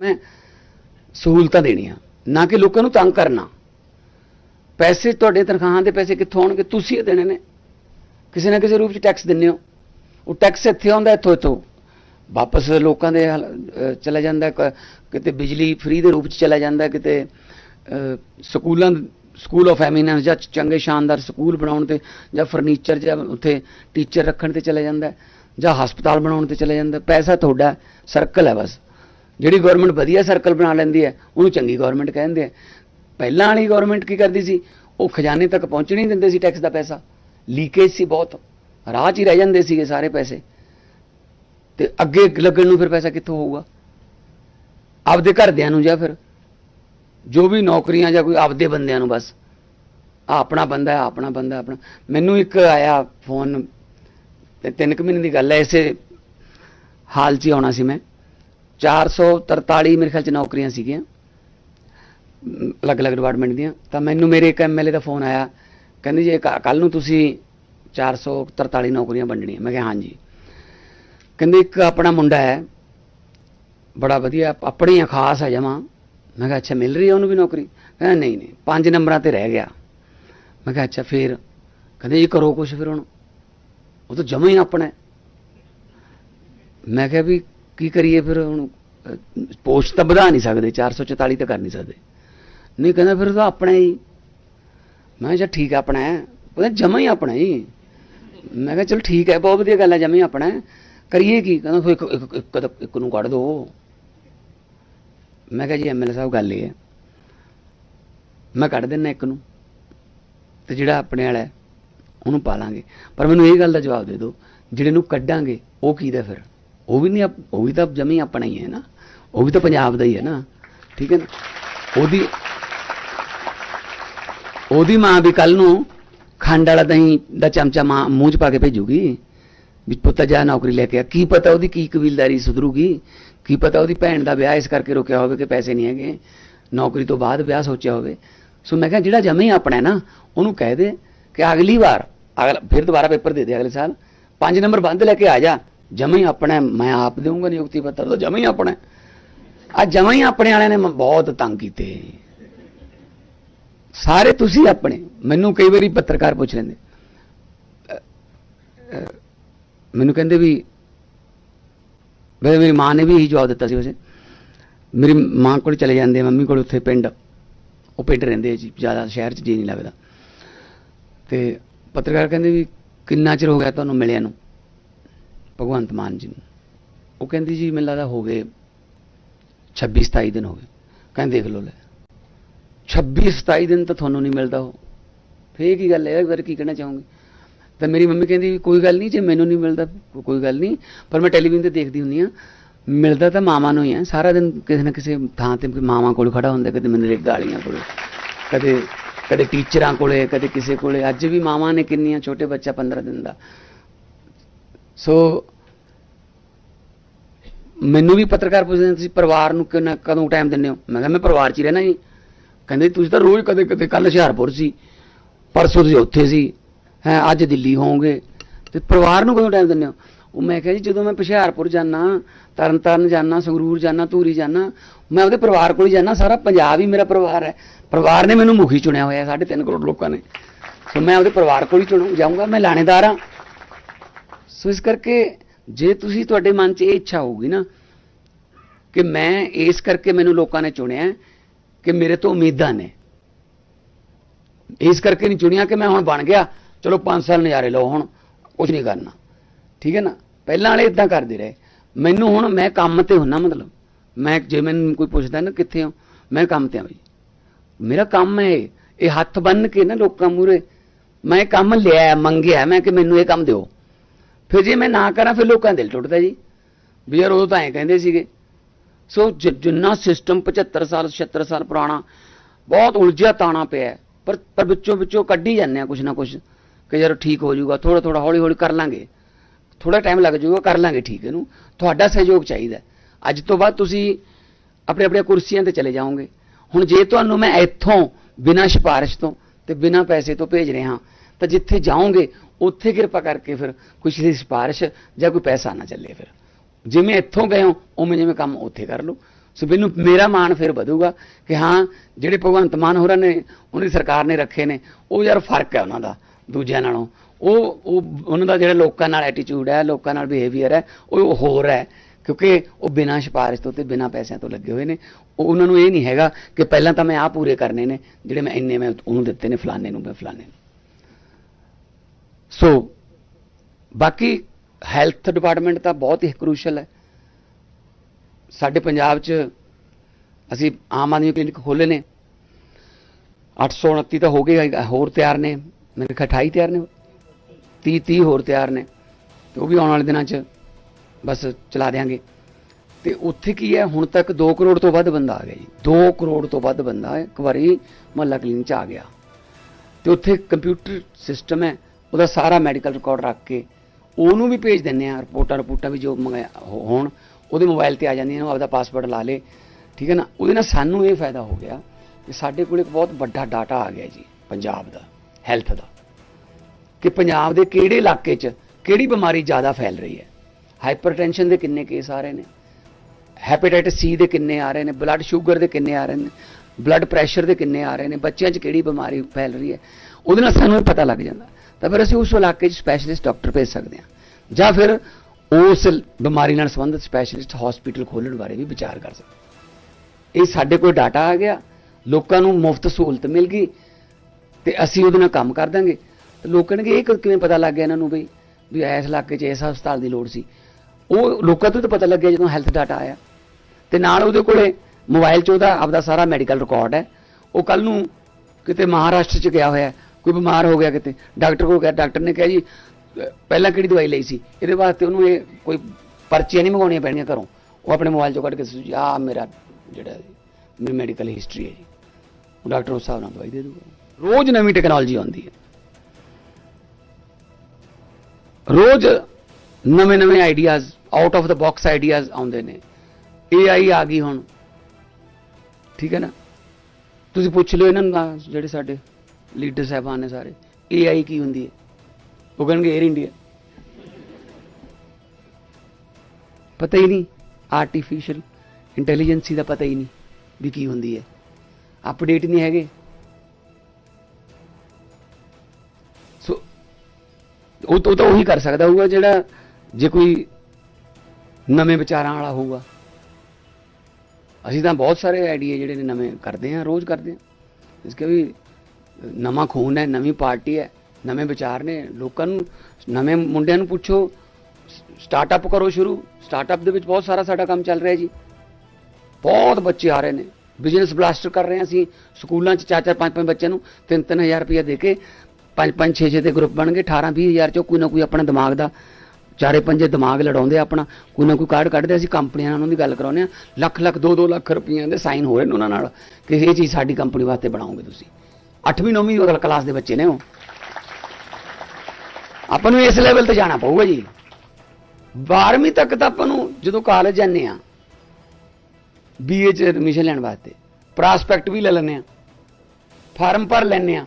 ਮੈਂ ਸਹੂਲਤਾਂ ਦੇਣੀਆਂ, ਨਾ ਕਿ ਲੋਕਾਂ ਨੂੰ ਤੰਗ ਕਰਨਾ। ਪੈਸੇ ਤੁਹਾਡੇ ਤਨਖਾਹਾਂ ਦੇ ਪੈਸੇ ਕਿੱਥੋਂ ਆਉਣਗੇ? ਤੁਸੀਂ ਇਹ ਦੇਣੇ ਨੇ। ਕਿਸੇ ਨਾ ਕਿਸੇ ਰੂਪ 'ਚ ਟੈਕਸ ਦਿੰਦੇ ਹੋ। ਉਹ ਟੈਕਸ ਇੱਥੇ ਆਉਂਦਾ, ਇੱਥੋਂ ਇੱਥੋਂ। ਵਾਪਸ ਲੋਕਾਂ ਦੇ ਹਲ- ਚਲਾ ਜਾਂਦਾ, ਕ- ਕਿਤੇ ਬਿਜਲੀ ਫ੍ਰੀ ਦੇ ਰੂਪ 'ਚ ਚਲਾ ਜਾਂਦਾ, ਕਿਤੇ ਸਕੂਲਾਂ ਸਕੂਲ ਆਫ ਐਮੀਨੈਂਸ ਜਾਂ ਚੰਗੇ ਸ਼ਾਨਦਾਰ ਸਕੂਲ ਬਣਾਉਣ ਤੇ ਜਾਂ ਫਰਨੀਚਰ ਜਾਂ ਉੱਥੇ ਟੀਚਰ ਰੱਖਣ ਤੇ ਚਲਾ ਜਾਂਦਾ, ਜਾਂ ਹਸਪਤਾਲ ਬਣਾਉਣ ਤੇ ਚਲਾ ਜਾਂਦਾ। ਪੈਸਾ ਤੁਹਾਡਾ ਸਰਕਲ ਹੈ ਬਸ। ਜਿਹੜੀ ਗਵਰਨਮੈਂਟ ਵਧੀਆ ਸਰਕਲ ਬਣਾ ਲੈਂਦੀ ਹੈ, ਉਹਨੂੰ ਚੰਗੀ ਗਵਰਨਮੈਂਟ ਕਹਿੰਦੇ ਆ। ਪਹਿਲਾਂ ਵਾਲੀ ਗਵਰਨਮੈਂਟ ਕੀ ਕਰਦੀ ਸੀ? ਉਹ ਖਜ਼ਾਨੇ ਤੱਕ ਪਹੁੰਚਣ ਨਹੀਂ ਦਿੰਦੇ ਸੀ ਟੈਕਸ ਦਾ ਪੈਸਾ। ਲੀਕੇਜ ਸੀ ਬਹੁਤ। ਰਾਹ 'ਚ ਹੀ ਰਹਿ ਜਾਂਦੇ ਸੀਗੇ ਸਾਰੇ ਪੈਸੇ। ਤੇ ਅੱਗੇ ਲੱਗਣ ਨੂੰ ਫਿਰ ਪੈਸਾ ਕਿੱਥੋਂ ਹੋਊਗਾ? ਆਪਦੇ ਘਰਦਿਆਂ ਨੂੰ ਜਾਂ ਫਿਰ ਜੋ ਵੀ ਨੌਕਰੀਆਂ ਜਾਂ ਕੋਈ ਆਪਦੇ ਬੰਦਿਆਂ ਨੂੰ ਬਸ। ਆਹ ਆਪਣਾ ਬੰਦਾ ਹੈ ਆਪਣਾ ਬੰਦਾ, ਆਪਣਾ। ਮੈਨੂੰ ਇੱਕ ਆਇਆ ਫੋਨ ਤੇ ਤਿੰਨ ਕੁ ਮਹੀਨੇ ਦੀ ਗੱਲ ਹੈ, ਇਸੇ ਹਾਲ 'ਚ ਹੀ ਆਉਣਾ ਸੀ ਮੈਂ। 443 ਮੇਰੇ ਖਿਆਲ 'ਚ ਨੌਕਰੀਆਂ ਸੀਗੀਆਂ, ਅਲੱਗ-ਅਲੱਗ ਡਿਪਾਰਟਮੈਂਟ ਦੀਆਂ। ਤਾਂ ਮੈਨੂੰ ਮੇਰੇ ਇੱਕ ਐਮਐਲਏ ਦਾ ਫੋਨ ਆਇਆ, ਕਹਿੰਦੇ ਜੀ ਕੱਲ ਨੂੰ ਤੁਸੀਂ 443 ਨੌਕਰੀਆਂ ਵੰਡਣੀਆਂ। ਮੈਂ ਕਿਹਾ, ਹਾਂਜੀ। ਕਹਿੰਦੇ ਇੱਕ ਆਪਣਾ ਮੁੰਡਾ ਹੈ, ਬੜਾ ਵਧੀਆ, ਆਪਣੀ ਆ, ਖਾਸ ਹੈ ਜਮਾ। ਮੈਂ ਕਿਹਾ, ਅੱਛਾ, ਮਿਲ ਰਹੀ ਹੈ ਉਹਨੂੰ ਵੀ ਨੌਕਰੀ? ਕਹਿੰਦਾ, ਨਹੀਂ ਨਹੀਂ, ਪੰਜ ਨੰਬਰਾਂ ਤੇ ਰਹਿ ਗਿਆ। ਮੈਂ ਕਿਹਾ, ਅੱਛਾ, ਫੇਰ? ਕਹਿੰਦੇ ਜੀ ਕਰੋ ਕੁਛ ਫਿਰ ਹੁਣ। ਉਹ ਤਾਂ ਜਮਾ ਹੀ ਆਪਣਾ ਮੈਂ ਕਿਹਾ ਵੀ ਕੀ ਕਰੀਏ ਫਿਰ ਹੁਣ? ਪੋਸਟ ਤਾਂ ਵਧਾ ਨਹੀਂ ਸਕਦੇ 444 ਤਾਂ ਕਰ ਨਹੀਂ ਸਕਦੇ। ਨਹੀਂ, ਕਹਿੰਦਾ ਫਿਰ ਤਾਂ ਆਪਣਾ ਹੀ। ਮੈਂ ਕਿਹਾ ਚੱਲ ਠੀਕ ਹੈ ਆਪਣਾ ਹੈ। ਉਹਦਾ ਜਮਾ ਹੀ ਆਪਣਾ ਹੀ। ਮੈਂ ਕਿਹਾ, ਚਲ ਠੀਕ ਹੈ, ਬਹੁਤ ਵਧੀਆ ਗੱਲ ਹੈ, ਜਮਾ ਹੀ ਆਪਣਾ ਹੈ। ਕਰੀਏ ਕੀ? ਕਹਿੰਦਾ, ਫਿਰ ਇੱਕ, ਇੱਕ- ਇੱਕ ਨੂੰ ਕੱਢ ਦੋ। ਮੈਂ ਕਿਹਾ, ਜੀ ਐਮਐਲਏ ਸਾਹਿਬ, ਗੱਲ ਇਹ ਹੈ। ਮੈਂ ਕੱਢ ਦਿੰਦਾ ਇੱਕ ਨੂੰ। ਤੇ ਜਿਹੜਾ ਆਪਣੇ ਵਾਲਾ ਉਹਨੂੰ ਪਾ ਲਾਂਗੇ। ਪਰ ਮੈਨੂੰ ਇਹ ਗੱਲ ਦਾ ਜਵਾਬ ਦੇ ਦਿਓ, ਜਿਹੜੇ ਨੂੰ ਕੱਢਾਂਗੇ, ਉਹ ਕੀ ਦਾ ਫਿਰ? ਉਹ ਵੀ ਨਹੀਂ ਉਹ ਵੀ ਤਾਂ ਜਮੀ ਆਪਣਾ ਹੀ ਹੈ ਨਾ। ਉਹ ਵੀ ਤਾਂ ਪੰਜਾਬ ਦਾ ਹੀ ਹੈ ਨਾ। ਠੀਕ ਹੈ ਨਾ? ਉਹਦੀ ਉਹਦੀ ਮਾਂ ਵੀ ਕੱਲ ਨੂੰ ਖੰਡ ਵਾਲਾ ਦਹੀਂ ਦਾ ਚਮਚਾ ਮਾਂ ਮੂੰਹ 'ਚ ਪਾ ਕੇ ਭੇਜੂਗੀ। ਵੀ ਪੁੱਤ ਜਾ ਨੌਕਰੀ ਲੈ ਕੇ ਆ। ਕੀ ਪਤਾ ਉਹਦੀ ਕੀ ਕਬੀਲਦਾਰੀ ਸੁਧਰੂਗੀ? ਕੀ ਪਤਾ ਉਹਦੀ ਭੈਣ ਦਾ ਵਿਆਹ ਇਸ ਕਰਕੇ ਰੁਕਿਆ ਹੋਵੇ ਕਿ ਪੈਸੇ ਨਹੀਂ ਹੈਗੇ? ਨੌਕਰੀ ਤੋਂ ਬਾਅਦ ਵਿਆਹ ਸੋਚਿਆ ਹੋਵੇ। ਸੋ ਮੈਂ ਕਿਹਾ ਜਿਹੜਾ ਜਮੇ ਹੀ ਆਪਣਾ ਨਾ, ਉਹਨੂੰ ਕਹਿ ਦੇ ਕਿ ਅਗਲੀ ਵਾਰ ਅਗਲਾ ਫਿਰ ਦੁਬਾਰਾ ਪੇਪਰ ਦੇ ਦੇ ਅਗਲੇ ਸਾਲ। ਪੰਜ ਨੰਬਰ ਬੰਦ ਲੈ ਕੇ ਆ ਜਾ। ਜਮੇ ਹੀ ਆਪਣਾ ਮੈਂ ਆਪ ਦੇਵਾਂਗਾ ਨਿਯੁਕਤੀ ਪੱਤਰ ਤਾਂ ਜਮਾ ਹੀ ਆਪਣਾ ਆ ਜਮੇ ਹੀ ਆਪਣੇ ਵਾਲਿਆਂ ਨੇ ਬਹੁਤ ਤੰਗ ਕੀਤੇ। ਸਾਰੇ ਤੁਸੀਂ ਆਪਣੇ, ਮੈਨੂੰ ਕਈ ਵਾਰੀ ਪੱਤਰਕਾਰ ਪੁੱਛ ਲੈਂਦੇ। ਮੈਨੂੰ ਕਹਿੰਦੇ ਵੀ, ਮੇਰੀ ਮਾਂ ਨੇ ਵੀ ਇਹੀ ਜਵਾਬ ਦਿੱਤਾ ਸੀ ਉਸੇ ਮੇਰੀ ਮਾਂ ਕੋਲ ਚਲੇ ਜਾਂਦੇ ਮੰਮੀ ਕੋਲ ਉੱਥੇ ਪਿੰਡ। ਉਹ ਪਿੰਡ ਰਹਿੰਦੇ ਜੀ, ਜ਼ਿਆਦਾ ਸ਼ਹਿਰ 'ਚ ਜੀ ਨਹੀਂ ਲੱਗਦਾ। ਤੇ ਪੱਤਰਕਾਰ ਕਹਿੰਦੇ ਵੀ, ਕਿੰਨਾ ਚਿਰ ਹੋ ਗਿਆ ਤੁਹਾਨੂੰ ਮਿਲਿਆ ਨੂੰ? ਭਗਵੰਤ ਮਾਨ ਜੀ ਨੂੰ। ਉਹ ਕਹਿੰਦੀ ਜੀ, ਮੈਨੂੰ ਲੱਗਦਾ ਹੋ ਗਏ 26 27 ਦਿਨ ਹੋ ਗਏ। ਕਹਿੰਦੇ ਦੇਖ ਲਓ ਲੈ। 26 27 ਦਿਨ ਤਾਂ ਤੁਹਾਨੂੰ ਨਹੀਂ ਮਿਲਦਾ ਉਹ। ਫੇਰ ਕੀ ਗੱਲ ਹੈ? ਇਹ ਬਾਰੇ ਕੀ ਕਹਿਣਾ ਚਾਹੂੰਗੀ? ਤਾਂ ਮੇਰੀ ਮੰਮੀ ਕਹਿੰਦੀ ਕੋਈ ਗੱਲ ਨਹੀਂ, ਜੇ ਮੈਨੂੰ ਨਹੀਂ ਮਿਲਦਾ ਕੋਈ ਗੱਲ ਨਹੀਂ। ਪਰ ਮੈਂ ਟੈਲੀਵਿਜ਼ਨ ਤੇ ਦੇਖਦੀ ਹੁੰਦੀ ਆ ਮਿਲਦਾ ਤਾਂ ਮਾਵਾਂ ਨੂੰ ਹੀ ਆ ਸਾਰਾ ਦਿਨ ਕਿਸੇ ਨਾ ਕਿਸੇ ਥਾਂ ਤੇ ਮਾਵਾਂ ਕੋਲ ਖੜਾ ਹੁੰਦਾ, ਕਦੇ ਮੈਨੂੰ ਗਾਲੀਆਂ ਕੋਲ, ਕਦੇ ਕਦੇ ਟੀਚਰਾਂ ਕੋਲੇ, ਕਦੇ ਕਿਸੇ ਕੋਲੇ। ਅੱਜ ਵੀ ਮਾਵਾਂ ਨੇ ਕਿੰਨੀਆਂ ਛੋਟੇ ਬੱਚਾ 15 ਦਿਨ ਦਾ। ਸੋ ਮੈਨੂੰ ਵੀ ਪੱਤਰਕਾਰ ਪੁੱਛਦੇ ਤੁਸੀਂ ਪਰਿਵਾਰ ਨੂੰ ਕਿੰਨਾ ਕਦੋਂ ਟਾਈਮ ਦਿੰਦੇ ਹੋ? ਮੈਂ ਕਿਹਾ, ਮੈਂ ਪਰਿਵਾਰ 'ਚ ਹੀ ਰਹਿਣਾ ਜੀ। ਕਹਿੰਦੇ, ਤੁਸੀਂ ਤਾਂ ਰੋਜ਼ ਕਦੇ ਕਦੇ ਕੱਲ ਹੁਸ਼ਿਆਰਪੁਰ ਸੀ, ਪਰਸੋਂ ਤੁਸੀਂ ਉੱਥੇ ਸੀ, ਹੈ, ਅੱਜ ਦਿੱਲੀ ਹੋਵੋਗੇ। ਤੇ ਪਰਿਵਾਰ ਨੂੰ ਕਦੋਂ ਟਾਈਮ ਦਿੰਦੇ ਹੋ? ਉਹ ਮੈਂ ਕਿਹਾ ਜੀ, ਜਦੋਂ ਮੈਂ ਹੁਸ਼ਿਆਰਪੁਰ ਜਾਣਾ ਤਰਨਤਾਰਨ ਜਾਣਾ ਸੰਗਰੂਰ ਜਾਣਾ ਧੂਰੀ ਜਾਣਾ ਮੈਂ ਉਹਦੇ ਪਰਿਵਾਰ ਕੋਲ ਹੀ ਜਾਣਾ ਸਾਰਾ ਪੰਜਾਬ ਹੀ ਮੇਰਾ ਪਰਿਵਾਰ ਹੈ। ਪਰਿਵਾਰ ਨੇ ਮੈਨੂੰ ਮੁਖੀ ਚੁਣਿਆ ਹੋਇਆ, ਸਾਢੇ ਤਿੰਨ ਕਰੋੜ ਲੋਕਾਂ ਨੇ। ਸੋ ਮੈਂ ਉਹਦੇ ਪਰਿਵਾਰ ਕੋਲ ਹੀ ਚੁਣੂ ਜਾਊਂਗਾ, ਮੈਂ ਲਾਣੇਦਾਰ ਹਾਂ। ਸੋ ਇਸ ਕਰਕੇ ਜੇ ਤੁਸੀਂ ਤੁਹਾਡੇ ਮਨ 'ਚ ਇਹ ਇੱਛਾ ਹੋਊਗੀ ਨਾ ਕਿ ਮੈਂ ਇਸ ਕਰਕੇ ਮੈਨੂੰ ਲੋਕਾਂ ਨੇ ਚੁਣਿਆ ਕਿ ਮੇਰੇ ਤੋਂ ਉਮੀਦਾਂ ਨੇ। ਇਸ ਕਰਕੇ ਨਹੀਂ ਚੁਣਿਆ ਕਿ ਮੈਂ ਹੁਣ ਬਣ ਗਿਆ, ਚਲੋ 5 ਸਾਲ ਨਜ਼ਾਰੇ ਲਓ ਹੁਣ ਕੁਝ ਨਹੀਂ ਕਰਨਾ। ਠੀਕ ਹੈ ਨਾ? ਪਹਿਲਾਂ ਵਾਲੇ ਇਦਾਂ ਕਰਦੇ ਰਹੇ। ਮੈਨੂੰ ਹੁਣ ਮੈਂ ਕੰਮ ਤੇ ਹੁੰਨਾ ਮਤਲਬ। ਮੈਂ ਜੇ ਮੈਨੂੰ ਕੋਈ ਪੁੱਛਦਾ ਨਾ ਕਿੱਥੇ ਹੋ, ਮੈਂ ਕੰਮ ਤੇ ਆ ਬਈ। ਮੇਰਾ ਕੰਮ ਹੈ ਇਹ। ਇਹ ਹੱਥ ਬੰਨ ਕੇ ਨਾ ਲੋਕਾਂ ਮੂਰੇ ਮੈਂ ਇਹ ਕੰਮ ਲਿਆ, ਮੰਗਿਆ, ਮੈਂ ਕਿ ਮੈਨੂੰ ਇਹ ਕੰਮ ਦਿਓ। ਫਿਰ ਜੇ ਮੈਂ ਨਾ ਕਰਾਂ, ਫਿਰ ਲੋਕਾਂ ਦਾ ਦਿਲ ਟੁੱਟਦਾ ਜੀ। ਵੀ ਯਾਰ ਉਹ ਤਾਂ ਐਂ ਕਹਿੰਦੇ ਸੀਗੇ। ਸੋ ਜਿੰਨਾ ਸਿਸਟਮ 75 ਸਾਲ 76 ਸਾਲ ਪੁਰਾਣਾ, ਬਹੁਤ ਉਲਝਿਆ ਤਾਣਾ ਪਿਆ ਪਰ ਪਰ ਵਿੱਚੋਂ ਵਿੱਚੋਂ ਕੱਢੀ ਜਾਂਦੇ ਆ ਕੁਛ ਨਾ ਕੁਛ ਕਿ ਯਾਰ ਠੀਕ ਹੋ ਜਾਊਗਾ ਥੋੜਾ ਥੋੜਾ ਹੌਲੀ ਹੌਲੀ ਕਰ ਲਾਂਗੇ। ਥੋੜਾ ਟਾਈਮ ਲੱਗ ਜਾਊਗਾ, ਕਰ ਲਾਂਗੇ ਠੀਕ ਇਹਨੂੰ। ਤੁਹਾਡਾ ਸਹਿਯੋਗ ਚਾਹੀਦਾ ਅੱਜ ਤੋਂ ਬਾਅਦ ਤੁਸੀਂ ਆਪਣੇ ਆਪਣੇ ਕੁਰਸੀਆਂ ਤੇ ਚਲੇ ਜਾਓਗੇ। ਹੁਣ ਜੇ ਤੁਹਾਨੂੰ ਮੈਂ ਇੱਥੋਂ ਬਿਨਾਂ ਸਿਫਾਰਿਸ਼ ਤੋਂ ਤੇ ਬਿਨਾਂ ਪੈਸੇ ਤੋਂ ਭੇਜ ਰਿਹਾ ਤਾਂ ਜਿੱਥੇ ਜਾਓਗੇ ਉੱਥੇ ਕਿਰਪਾ ਕਰਕੇ ਫਿਰ ਕੁਛ ਦੀ ਸਿਫਾਰਿਸ਼ ਜਾਂ ਕੋਈ ਪੈਸਾ ਨਾ ਚੱਲੇ ਫਿਰ। ਜਿਵੇਂ ਇੱਥੋਂ ਗਏ ਹੋ, ਉਵੇਂ ਜਿਵੇਂ ਕੰਮ ਉੱਥੇ ਕਰ ਲਓ। ਸੋ ਮੈਨੂੰ, ਮੇਰਾ ਮਾਣ ਫਿਰ ਵਧੂਗਾ ਕਿ ਹਾਂ, ਜਿਹੜੇ ਭਗਵੰਤ ਮਾਨ ਹੋਰਾਂ ਨੇ, ਉਹਨਾਂ ਦੀ ਸਰਕਾਰ ਨੇ ਰੱਖੇ ਨੇ, ਉਹ ਯਾਰ ਫ਼ਰਕ ਹੈ ਉਹਨਾਂ ਦਾ, ਦੂਜਿਆਂ ਨਾਲੋਂ। ਉਹ ਉਹ, ਉਹਨਾਂ ਦਾ ਜਿਹੜਾ ਲੋਕਾਂ ਨਾਲ ਐਟੀਟਿਊਡ ਹੈ, ਲੋਕਾਂ ਨਾਲ ਬਿਹੇਵੀਅਰ ਹੈ, ਉਹ ਹੋਰ ਹੈ। ਕਿਉਂਕਿ ਉਹ ਬਿਨਾਂ ਸਿਫਾਰਿਸ਼ ਤੋਂ ਤੇ ਬਿਨਾਂ ਪੈਸਿਆਂ ਤੋਂ ਲੱਗੇ ਹੋਏ ਨੇ। ਉਹ, ਉਹਨਾਂ ਨੂੰ ਇਹ ਨਹੀਂ ਹੈਗਾ ਕਿ ਪਹਿਲਾਂ ਤਾਂ ਮੈਂ ਆਹ ਪੂਰੇ ਕਰਨੇ ਨੇ, ਜਿਹੜੇ ਮੈਂ ਇੰਨੇ ਮੈਂ ਉਹਨੂੰ ਦਿੱਤੇ ਨੇ, ਫਲਾਣੇ ਨੂੰ, ਮੈਂ ਫਲਾਣੇ ਨੂੰ। ਸੋ ਬਾਕੀ ਹੈਲਥ ਡਿਪਾਰਟਮੈਂਟ ਤਾਂ ਬਹੁਤ ਹੀ ਕਰੂਸ਼ਲ ਹੈ। ਸਾਡੇ ਪੰਜਾਬ 'ਚ ਅਸੀਂ ਆਮ ਆਦਮੀ ਕਲੀਨਿਕ ਖੋਲੇ ਨੇ। 829 ਤਾਂ ਹੋ ਗਏ, ਹੋਰ ਤਿਆਰ ਨੇ। ਮੇਰੇ ਖਿਆਲ 28 ਤਿਆਰ ਨੇ। 30 30 ਹੋਰ ਤਿਆਰ ਨੇ। ਤੇ ਉਹ ਵੀ ਆਉਣ ਵਾਲੇ ਦਿਨਾਂ 'ਚ ਬਸ ਚਲਾ ਦੇਾਂਗੇ ਤੇ ਉੱਥੇ ਕੀ ਹੈ, ਹੁਣ ਤੱਕ 2 ਕਰੋੜ ਤੋਂ ਵੱਧ ਬੰਦਾ ਆ ਗਿਆ ਜੀ। 2 ਕਰੋੜ ਤੋਂ ਵੱਧ ਬੰਦਾ ਇੱਕ ਵਾਰੀ ਮਹੱਲਾ ਕਲੀਨਿਕ 'ਚ ਆ ਗਿਆ। ਤੇ ਉੱਥੇ ਕੰਪਿਊਟਰ ਸਿਸਟਮ ਹੈ। ਉਹਦਾ ਸਾਰਾ ਮੈਡੀਕਲ ਰਿਕਾਰਡ ਰੱਖ ਕੇ ਉਹਨੂੰ ਵੀ ਭੇਜ ਦਿੰਨੇ ਆ ਰਿਪੋਰਟਾਂ ਰਿਪੋਰਟਾਂ ਵੀ ਜੋ ਮੰਗਾਇਆ ਹੋਣ, ਉਹਦੇ ਮੋਬਾਈਲ ਤੇ ਆ ਜਾਂਦੀਆਂ ਨੇ, ਉਹ ਆਪਦਾ ਪਾਸਵਰਡ ਲਾ ਲੇ, ਠੀਕ ਹੈ ਨਾ? ਉਹਦੇ ਨਾਲ ਸਾਨੂੰ ਇਹ ਫਾਇਦਾ ਹੋ ਗਿਆ ਕਿ ਸਾਡੇ ਕੋਲ ਇੱਕ ਬਹੁਤ ਵੱਡਾ ਡਾਟਾ ਆ ਗਿਆ ਜੀ, ਪੰਜਾਬ ਦਾ ਹੈਲਥ ਦਾ, ਕਿ ਪੰਜਾਬ ਦੇ ਕਿਹੜੇ ਇਲਾਕੇ 'ਚ ਕਿਹੜੀ ਬਿਮਾਰੀ ਜ਼ਿਆਦਾ ਫੈਲ ਰਹੀ ਹੈ? ਹਾਈਪਰਟੈਂਸ਼ਨ ਦੇ ਕਿੰਨੇ ਕੇਸ ਆ ਰਹੇ ਨੇ? ਹੈਪੇਟਾਈਟਿਸ ਸੀ ਦੇ ਕਿੰਨੇ ਆ ਰਹੇ ਨੇ? ਬਲੱਡ ਸ਼ੂਗਰ ਦੇ ਕਿੰਨੇ ਆ ਰਹੇ ਨੇ? ਬਲੱਡ ਪ੍ਰੈਸ਼ਰ ਦੇ ਕਿੰਨੇ ਆ ਰਹੇ ਨੇ? ਬੱਚਿਆਂ 'ਚ ਕਿਹੜੀ ਬਿਮਾਰੀ ਫੈਲ ਰਹੀ ਹੈ? ਉਹਦੇ ਨਾਲ ਸਾਨੂੰ ਇਹ ਪਤਾ ਲੱਗ ਜਾਂਦਾ। ਤਾਂ ਫਿਰ ਅਸੀਂ ਉਸ ਇਲਾਕੇ 'ਚ ਸਪੈਸ਼ਲਿਸਟ ਡਾਕਟਰ ਭੇਜ ਸਕਦੇ ਹਾਂ। ਜਾਂ ਫਿਰ ਉਸ ਬਿਮਾਰੀ ਨਾਲ ਸੰਬੰਧਿਤ ਸਪੈਸ਼ਲਿਸਟ ਹਸਪੀਟਲ ਖੋਲ੍ਹਣ ਬਾਰੇ ਵੀ ਵਿਚਾਰ ਕਰ ਸਕਦੇ ਇਹ ਸਾਡੇ ਕੋਲ ਡਾਟਾ ਆ ਗਿਆ, ਲੋਕਾਂ ਨੂੰ ਮੁਫਤ ਸਹੂਲਤ ਮਿਲ ਗਈ ਤੇ ਅਸੀਂ ਉਹਦੇ ਨਾਲ ਕੰਮ ਕਰ ਦਾਂਗੇ। ਲੋਕਾਂ ਨੇ ਇਹ ਕਿਵੇਂ ਪਤਾ ਲੱਗ ਗਿਆ ਇਹਨਾਂ ਨੂੰ ਬਈ, ਵੀ ਇਸ ਇਲਾਕੇ 'ਚ ਇਸ ਹਸਪਤਾਲ ਦੀ ਲੋੜ ਸੀ? ਉਹ ਲੋਕਾਂ ਤੋਂ ਤਾਂ ਪਤਾ ਲੱਗਿਆ ਜਦੋਂ ਹੈਲਥ ਡਾਟਾ ਆਇਆ। ਤੇ ਨਾਲ ਉਹਦੇ ਕੋਲੇ ਮੋਬਾਈਲ 'ਚ ਉਹਦਾ ਆਪਦਾ ਸਾਰਾ ਮੈਡੀਕਲ ਰਿਕਾਰਡ ਹੈ। ਉਹ ਕੱਲ ਨੂੰ ਕਿਤੇ ਮਹਾਰਾਸ਼ਟਰ 'ਚ ਗਿਆ ਹੋਇਆ। ਕੋਈ ਬਿਮਾਰ ਹੋ ਗਿਆ ਕਿਤੇ, ਡਾਕਟਰ ਕੋਲ ਗਿਆ, ਡਾਕਟਰ ਨੇ ਕਿਹਾ ਜੀ, ਪਹਿਲਾਂ ਕਿਹੜੀ ਦਵਾਈ ਲਈ ਸੀ? ਇਹਦੇ ਵਾਸਤੇ ਉਹਨੂੰ ਇਹ ਕੋਈ ਪਰਚੀਆਂ ਨਹੀਂ ਮੰਗਾਉਣੀਆਂ ਪੈਣੀਆਂ ਘਰੋਂ। ਉਹ ਆਪਣੇ ਮੋਬਾਈਲ 'ਚੋਂ ਕੱਢ ਕੇ ਦੱਸੂ ਜੀ, ਆਹ ਮੇਰਾ ਜਿਹੜਾ ਮੇਰੀ ਮੈਡੀਕਲ ਹਿਸਟਰੀ ਹੈ ਜੀ। ਉਹ ਡਾਕਟਰ ਉਸ ਹਿਸਾਬ ਨਾਲ ਦਵਾਈ ਦੇ ਦੂਗਾ। ਰੋਜ਼ ਨਵੀਂ ਟੈਕਨੋਲੋਜੀ ਆਉਂਦੀ ਹੈ। ਰੋਜ਼ ਨਵੇਂ ਨਵੇਂ ideas out of the box ideas ਆਉਂਦੇ ਨੇ। AI ਆ ਗਈ ਹੁਣ। ਠੀਕ ਹੈ ਨਾ? ਤੁਸੀਂ ਪੁੱਛ ਲਿਓ ਇਹਨਾਂ ਨੂੰ ਤਾਂ ਜਿਹੜੇ ਸਾਡੇ ਲੀਡਰ ਸਾਹਿਬਾਨ ਨੇ ਸਾਰੇ। AI ਕੀ ਹੁੰਦੀ ਹੈ? ਉਹ ਕਹਿਣਗੇ 에ਅਰ ਇੰਡੀਆ ਪਤਾ ਹੀ ਨਹੀਂ। ਆਰਟੀਫੀਸ਼ੀਅਲ ਇੰਟੈਲੀਜੈਂਸੀ ਦਾ ਪਤਾ ਹੀ ਨਹੀਂ ਵੀ ਕੀ ਹੁੰਦੀ ਹੈ। ਅਪਡੇਟ ਨਹੀਂ ਹੈਗੇ। ਸੋ ਉਹ ਤਾਂ ਉਹੀ ਕਰ ਸਕਦਾ ਹੋਊਗਾ ਜਿਹੜਾ ਜੇ ਕੋਈ ਨਵੇਂ ਵਿਚਾਰਾਂ ਵਾਲਾ ਹੋਊਗਾ। ਅਸੀਂ ਤਾਂ ਬਹੁਤ ਸਾਰੇ ਆਈਡੀਆ ਜਿਹੜੇ ਨੇ ਨਵੇਂ ਕਰਦੇ ਹਾਂ, ਰੋਜ਼ ਕਰਦੇ ਹਾਂ। ਇਸ ਕੇ ਵੀ ਨਵਾਂ ਖੂਨ ਹੈ, ਨਵੀਂ ਪਾਰਟੀ ਹੈ, ਨਵੇਂ ਵਿਚਾਰ ਨੇ ਲੋਕਾਂ ਨੂੰ, ਨਵੇਂ ਮੁੰਡਿਆਂ ਨੂੰ ਪੁੱਛੋ ਸਟਾਰਟਅਪ ਕਰੋ ਸ਼ੁਰੂ। ਸਟਾਰਟਅਪ ਦੇ ਵਿੱਚ ਬਹੁਤ ਸਾਰਾ ਸਾਡਾ ਕੰਮ ਚੱਲ ਰਿਹਾ ਜੀ। ਬਹੁਤ ਬੱਚੇ ਆ ਰਹੇ ਨੇ। ਬਿਜ਼ਨਸ ਬਲਾਸਟਰ ਕਰ ਰਹੇ ਹਾਂ ਅਸੀਂ। ਸਕੂਲਾਂ 'ਚ ਚਾਰ ਚਾਰ ਪੰਜ ਪੰਜ ਬੱਚਿਆਂ ਨੂੰ 3-3000 ਰੁਪਏ ਦੇ ਕੇ ਪੰਜ ਪੰਜ 6-6 ਦੇ ਗਰੁੱਪ ਬਣ ਗਏ। 18-20000 ਚੋਂ ਕੋਈ ਨਾ ਕੋਈ ਆਪਣਾ ਦਿਮਾਗ ਦਾ, ਚਾਰੇ ਪੰਜੇ ਦਿਮਾਗ ਲੜਾਉਂਦੇ ਆ ਆਪਣਾ। ਕੋਈ ਨਾ ਕੋਈ ਕਾਰਡ ਕੱਢਦੇ ਅਸੀਂ ਕੰਪਨੀਆਂ ਨਾਲ ਉਹਨਾਂ ਦੀ ਗੱਲ ਕਰਾਉਂਦੇ ਆ ਲੱਖ ਲੱਖ 2-2 ਲੱਖ ਰੁਪਈਆਂ ਦੇ ਸਾਈਨ ਹੋ ਰਹੇ ਨੇ ਉਹਨਾਂ ਨਾਲ ਕਿ ਇਹ ਚੀਜ਼ ਸਾਡੀ ਕੰਪਨੀ ਵਾਸਤੇ ਬਣਾਓਗੇ ਤੁਸੀਂ। 8ਵੀਂ 9ਵੀਂ ਕਲਾਸ ਦੇ ਬੱਚੇ ਨੇ ਉਹ। ਆਪਾਂ ਨੂੰ ਇਸ ਲੈਵਲ ਤੇ ਜਾਣਾ ਪਊਗਾ ਜੀ। 12ਵੀਂ ਤੱਕ ਤਾਂ ਆਪਾਂ ਨੂੰ ਜਦੋਂ ਕਾਲਜ ਜਾਂਦੇ ਆ ਬੀਏ ਚ ਐਡਮਿਸ਼ਨ ਲੈਣ ਵਾਸਤੇ ਪ੍ਰੋਸਪੈਕਟ ਵੀ ਲੈ ਲੈਂਦੇ ਆ ਫਾਰਮ ਭਰ ਲੈਂਦੇ ਆ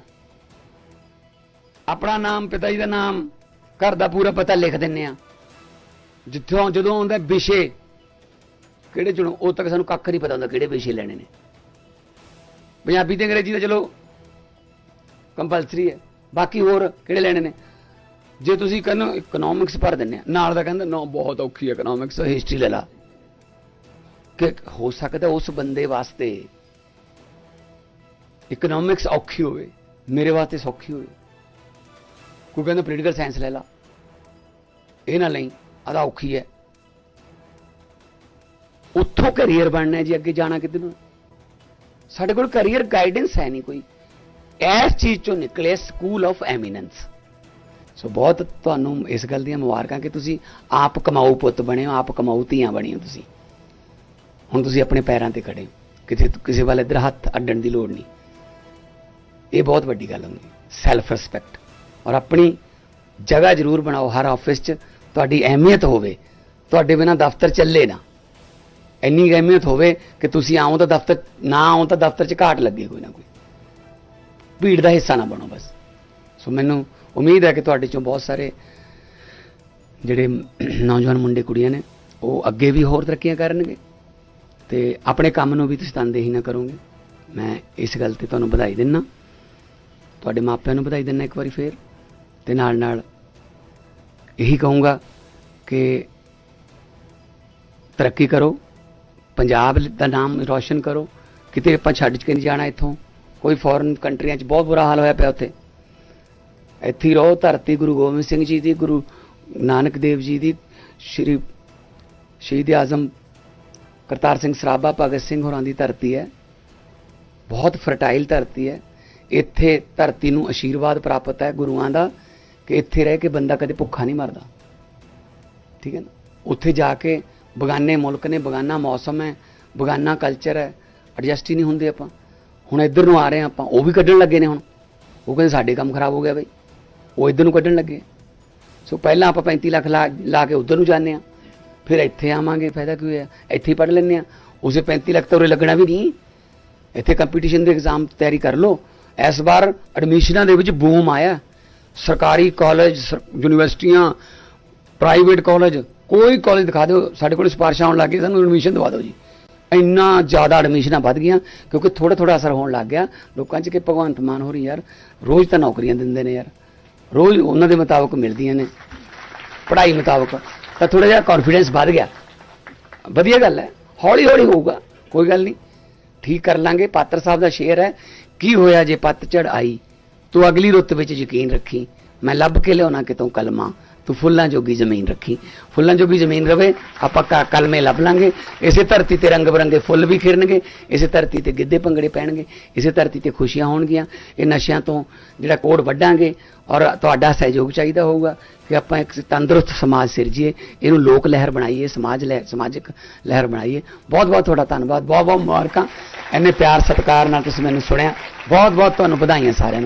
ਆਪਣਾ ਨਾਮ, ਪਿਤਾ ਜੀ ਦਾ ਨਾਮ, ਘਰ ਦਾ ਪੂਰਾ ਪਤਾ ਲਿਖ ਦਿੰਨੇ ਆ ਜਿੱਥੋਂ ਜਦੋਂ ਆਉਂਦਾ ਵਿਸ਼ੇ, ਕਿਹੜੇ ਚੁਣੋ, ਉਹ ਤੱਕ ਸਾਨੂੰ ਕੱਖ ਨਹੀਂ ਪਤਾ ਹੁੰਦਾ ਕਿਹੜੇ ਵਿਸ਼ੇ ਲੈਣੇ ਨੇ। ਪੰਜਾਬੀ ਤੇ ਅੰਗਰੇਜ਼ੀ ਦਾ ਚਲੋ ਕੰਪਲਸਰੀ ਹੈ। ਬਾਕੀ ਹੋਰ ਕਿਹੜੇ ਲੈਣੇ ਨੇ? ਜੇ ਤੁਸੀਂ ਕਹਿੰਦੇ ਇਕਨੋਮਿਕਸ ਭਰ ਦਿੰਨੇ ਆ। ਨਾਲ ਦਾ ਕਹਿੰਦਾ, ਨਾ, ਬਹੁਤ ਔਖੀ ਹੈ ਇਕਨੋਮਿਕਸ ਹਿਸਟਰੀ ਲੈ ਲਾ। ਕਿ ਹੋ ਸਕਦਾ ਉਸ ਬੰਦੇ ਵਾਸਤੇ ਇਕਨੋਮਿਕਸ ਔਖੀ ਹੋਵੇ, ਮੇਰੇ ਵਾਸਤੇ ਸੌਖੀ ਹੋਵੇ। ਕੋਈ ਕਹਿੰਦਾ ਪੋਲੀਟੀਕਲ ਸਾਇੰਸ ਲੈ ਲਾ। ਇਹ ਨਾ ਲਈ ਆਦਾ ਔਖੀ ਹੈ। ਉੱਥੋਂ ਕੈਰੀਅਰ ਬਣਨਾ ਜੀ, ਅੱਗੇ ਜਾਣਾ ਕਿੱਧਰ ਨੂੰ? ਸਾਡੇ ਕੋਲ ਕੈਰੀਅਰ ਗਾਈਡੈਂਸ ਹੈ ਨਹੀਂ ਕੋਈ। ਇਸ ਚੀਜ਼ ਚੋਂ ਨਿਕਲੇ ਸਕੂਲ ਆਫ ਐਮੀਨੈਂਸ। ਸੋ ਬਹੁਤ ਤੁਹਾਨੂੰ ਇਸ ਗੱਲ ਦੀਆਂ ਮੁਬਾਰਕਾਂ ਕਿ ਤੁਸੀਂ ਆਪ ਕਮਾਊ ਪੁੱਤ ਬਣੇ ਹੋ, ਆਪ ਕਮਾਊ ਧੀਆਂ ਬਣੀ ਹੋ ਤੁਸੀਂ। ਹੁਣ ਤੁਸੀਂ ਆਪਣੇ ਪੈਰਾਂ ਤੇ ਖੜੇ ਹੋ। ਕਿਤੇ ਕਿਸੇ ਵੱਲ ਇੱਧਰ ਹੱਥ ਅੱਡਣ ਦੀ ਲੋੜ ਨਹੀਂ। ਇਹ ਬਹੁਤ ਵੱਡੀ ਗੱਲ ਹੁੰਦੀ ਸੈਲਫ ਰਿਸਪੈਕਟ ਔਰ ਆਪਣੀ ਜਗ੍ਹਾ ਜ਼ਰੂਰ ਬਣਾਓ। ਹਰ ਆਫਿਸ 'ਚ ਤੁਹਾਡੀ ਅਹਿਮੀਅਤ ਹੋਵੇ। ਤੁਹਾਡੇ ਬਿਨਾ ਦਫ਼ਤਰ ਚੱਲੇ ਨਾ। ਇੰਨੀ ਅਹਿਮੀਅਤ ਹੋਵੇ ਕਿ ਤੁਸੀਂ ਆਓ ਤਾਂ ਦਫ਼ਤਰ, ਨਾ ਆਓ ਤਾਂ ਦਫ਼ਤਰ 'ਚ ਘਾਟ ਲੱਗੇ ਕੋਈ ਨਾ ਕੋਈ। ਭੀੜ ਦਾ ਹਿੱਸਾ ਨਾ ਬਣੋ ਬਸ। ਸੋ ਮੈਨੂੰ ਉਮੀਦ ਹੈ ਕਿ ਤੁਹਾਡੇ ਚੋਂ ਬਹੁਤ ਸਾਰੇ ਜਿਹੜੇ ਨੌਜਵਾਨ ਮੁੰਡੇ ਕੁੜੀਆਂ ਨੇ, ਉਹ ਅੱਗੇ ਵੀ ਹੋਰ ਤਰੱਕੀਆਂ ਕਰਨਗੇ ਤੇ ਆਪਣੇ ਕੰਮ ਨੂੰ ਵੀ ਤੁਸੀਂ ਤਨਦੇਹੀ ਨਾ ਕਰੋਗੇ। ਮੈਂ ਇਸ ਗੱਲ ਤੇ ਤੁਹਾਨੂੰ ਵਧਾਈ ਦਿੰਨਾ। ਤੁਹਾਡੇ ਮਾਪਿਆਂ ਨੂੰ ਵਧਾਈ ਦਿੰਨਾ ਇੱਕ ਵਾਰੀ ਫੇਰ। ਤੇ ਨਾਲ ਨਾਲ ਇਹੀ ਕਹੂੰਗਾ ਕਿ ਤਰੱਕੀ ਕਰੋ। ਪੰਜਾਬ ਦਾ ਨਾਮ ਰੌਸ਼ਨ ਕਰੋ। ਕਿਤੇ ਆਪਾਂ ਛੱਡ ਕੇ ਨਹੀਂ ਜਾਣਾ ਇੱਥੋਂ। ਕੋਈ ਫੋਰਨ ਕੰਟਰੀਆਂ 'ਚ ਬਹੁਤ ਬੁਰਾ ਹਾਲ ਹੋਇਆ ਪਿਆ ਉੱਥੇ। ਇੱਥੇ ਰਹੋ, ਧਰਤੀ ਗੁਰੂ ਗੋਬਿੰਦ ਸਿੰਘ ਜੀ ਦੀ, ਗੁਰੂ ਨਾਨਕ ਦੇਵ ਜੀ ਦੀ, ਸ਼੍ਰੀ ਸ਼ਹੀਦ ਆਜ਼ਮ ਕਰਤਾਰ ਸਿੰਘ ਸਰਾਭਾ ਭਗਤ ਸਿੰਘ ਹੋਰਾਂ ਦੀ ਧਰਤੀ ਹੈ। ਬਹੁਤ ਫਰਟਾਈਲ ਧਰਤੀ ਹੈ। ਇੱਥੇ ਧਰਤੀ ਨੂੰ ਆਸ਼ੀਰਵਾਦ ਪ੍ਰਾਪਤ ਹੈ ਗੁਰੂਆਂ ਦਾ, ਕਿ ਇੱਥੇ ਰਹਿ ਕੇ ਬੰਦਾ ਕਦੇ ਭੁੱਖਾ ਨਹੀਂ ਮਰਦਾ। ਠੀਕ ਹੈ ਨਾ? ਉੱਥੇ ਜਾ ਕੇ ਬਗਾਨੇ ਮੁਲਕ ਨੇ, ਬਗਾਨਾ ਮੌਸਮ ਹੈ, ਬਗਾਨਾ ਕਲਚਰ ਹੈ ਐਡਜਸਟ ਹੀ ਨਹੀਂ ਹੁੰਦੇ ਆਪਾਂ। ਹੁਣ ਇੱਧਰ ਨੂੰ ਆ ਰਹੇ ਹਾਂ ਆਪਾਂ, ਉਹ ਵੀ ਕੱਢਣ ਲੱਗੇ ਨੇ ਹੁਣ। ਉਹ ਕਹਿੰਦੇ ਸਾਡੇ ਕੰਮ ਖਰਾਬ ਹੋ ਗਿਆ ਬਈ। ਉਹ ਇੱਧਰ ਨੂੰ ਕੱਢਣ ਲੱਗੇ। ਸੋ ਪਹਿਲਾਂ ਆਪਾਂ 35 ਲੱਖ ਲਾ ਲਾ ਕੇ ਉੱਧਰ ਨੂੰ ਜਾਂਦੇ ਆ ਫਿਰ ਇੱਥੇ ਆਵਾਂਗੇ, ਫਾਇਦਾ ਕੀ ਹੋਇਆ? ਇੱਥੇ ਹੀ ਪੜ੍ਹ ਲੈਂਦੇ ਆ ਉਸੇ 35 ਲੱਖ ਤਾਂ ਉਰੇ ਲੱਗਣਾ ਵੀ ਨਹੀਂ। ਇੱਥੇ ਕੰਪੀਟੀਸ਼ਨ ਦੇ ਐਗਜ਼ਾਮ ਤਿਆਰੀ ਕਰ ਲਓ। ਇਸ ਵਾਰ ਐਡਮਿਸ਼ਨਾਂ ਦੇ ਵਿੱਚ ਬੂਮ ਆਇਆ। ਸਰਕਾਰੀ ਕਾਲਜ ਯੂਨੀਵਰਸਿਟੀਆਂ ਪ੍ਰਾਈਵੇਟ ਕਾਲਜ ਕੋਈ ਕਾਲਜ ਦਿਖਾ ਦਿਓ। ਸਾਡੇ ਕੋਲ ਸਿਫਾਰਿਸ਼ਾਂ ਆਉਣ ਲੱਗ ਗਈ ਸਾਨੂੰ ਐਡਮਿਸ਼ਨ ਦਵਾ ਦਿਓ ਜੀ। ਇੰਨਾ ਜ਼ਿਆਦਾ ਐਡਮਿਸ਼ਨਾਂ ਵੱਧ ਗਈਆਂ, ਕਿਉਂਕਿ ਥੋੜਾ ਥੋੜਾ ਅਸਰ ਹੋਣ ਲੱਗ ਗਿਆ। ਲੋਕਾਂ 'ਚ ਕਿ ਭਗਵੰਤ ਮਾਨ ਹੋ ਰਹੀ ਯਾਰ, ਰੋਜ਼ ਤਾਂ ਨੌਕਰੀਆਂ ਦਿੰਦੇ ਨੇ ਯਾਰ। ਰੋਜ਼ ਉਹਨਾਂ ਦੇ ਮੁਤਾਬਕ ਮਿਲਦੀਆਂ ਨੇ। ਪੜ੍ਹਾਈ ਮੁਤਾਬਕ ਤਾਂ ਥੋੜਾ ਜਿਹਾ ਕੌਨਫੀਡੈਂਸ ਵੱਧ ਗਿਆ। ਵਧੀਆ ਗੱਲ ਹੈ, ਹੌਲੀ ਹੌਲੀ ਹੋਊਗਾ, ਕੋਈ ਗੱਲ ਨਹੀਂ। ਠੀਕ ਕਰ ਲਾਂਗੇ, ਪਾਤਰ ਸਾਹਿਬ ਦਾ ਸ਼ੇਅਰ ਹੈ, ਕੀ ਹੋਇਆ ਜੇ ਪੱਤਝੜ ਆਈ? ਤੂੰ ਅਗਲੀ ਰੁੱਤ ਵਿੱਚ ਯਕੀਨ ਰੱਖੀ। ਮੈਂ ਲੱਭ ਕੇ ਲਿਆਉਣਾ ਕਿਤੋਂ ਕਲਮਾ। ਤੂੰ ਫੁੱਲਾਂ ਜੋਗੀ ਜ਼ਮੀਨ ਰੱਖੀ। ਫੁੱਲਾਂ ਜੋਗੀ ਜ਼ਮੀਨ ਰਵੇ, ਆਪਾਂ ਕ- ਕਲਮੇ ਲੱਭ ਲਾਂਗੇ। ਇਸੇ ਧਰਤੀ ਤੇ ਰੰਗ ਬਰੰਗੇ ਫੁੱਲ ਵੀ ਖਿੜਨਗੇ ਇਸੇ ਧਰਤੀ ਤੇ ਗਿੱਧੇ ਭੰਗੜੇ ਪੈਣਗੇ, ਇਸੇ ਧਰਤੀ ਤੇ ਖੁਸ਼ੀਆਂ ਹੋਣਗੀਆਂ। ਇਹ ਨਸ਼ਿਆਂ ਤੋਂ ਜਿਹੜਾ ਕੋੜ ਵੱਢਾਂਗੇ ਔਰ ਤੁਹਾਡਾ ਸਹਿਯੋਗ ਚਾਹੀਦਾ ਹੋਊਗਾ ਕਿ ਆਪਾਂ ਇੱਕ ਤੰਦਰੁਸਤ ਸਮਾਜ ਸਿਰਜੀਏ। ਇਹਨੂੰ ਲੋਕ ਲਹਿਰ ਬਣਾਈਏ, ਸਮਾਜ ਲਹਿਰ ਸਮਾਜਿਕ ਲਹਿਰ ਬਣਾਈਏ। ਬਹੁਤ ਬਹੁਤ ਤੁਹਾਡਾ ਧੰਨਵਾਦ ਬਹੁਤ ਬਹੁਤ ਮੁਬਾਰਕਾਂ। ਇੰਨੇ ਪਿਆਰ ਸਤਿਕਾਰ ਨਾਲ ਤੁਸੀਂ ਮੈਨੂੰ ਸੁਣਿਆ। ਬਹੁਤ ਬਹੁਤ ਤੁਹਾਨੂੰ ਵਧਾਈਆਂ ਸਾਰਿਆਂ ਨੂੰ।